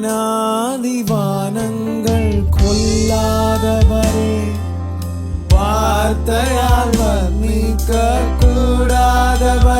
வானாதிவானங்கள் கொல்லாதவரே. வார்த்தையால் வர்ணிக்க கூடாதவரே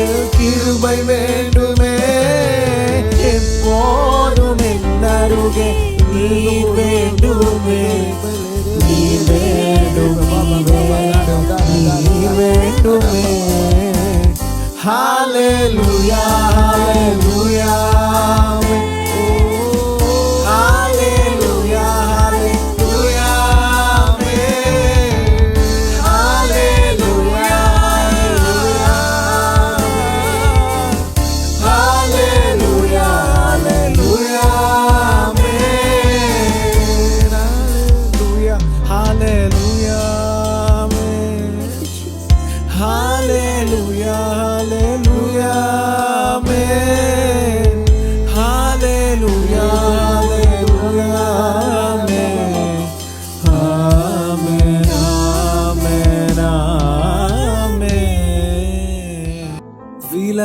மேல் கிருபை வேண்டுமே. எப்போதும் என் அருகே நீ வேண்டுமே. நீ வேண்டுமே. நீ வேண்டுமே. ஹalleluya hallelujah.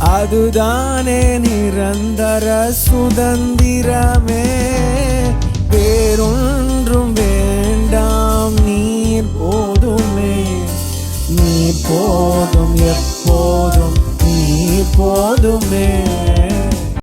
அதுதானே நிரந்தர சுதந்திரமே. வேறொன்றும் வேண்டாம் நீர் போதுமே. நீ போதும் எப்போதும் நீ போதுமே.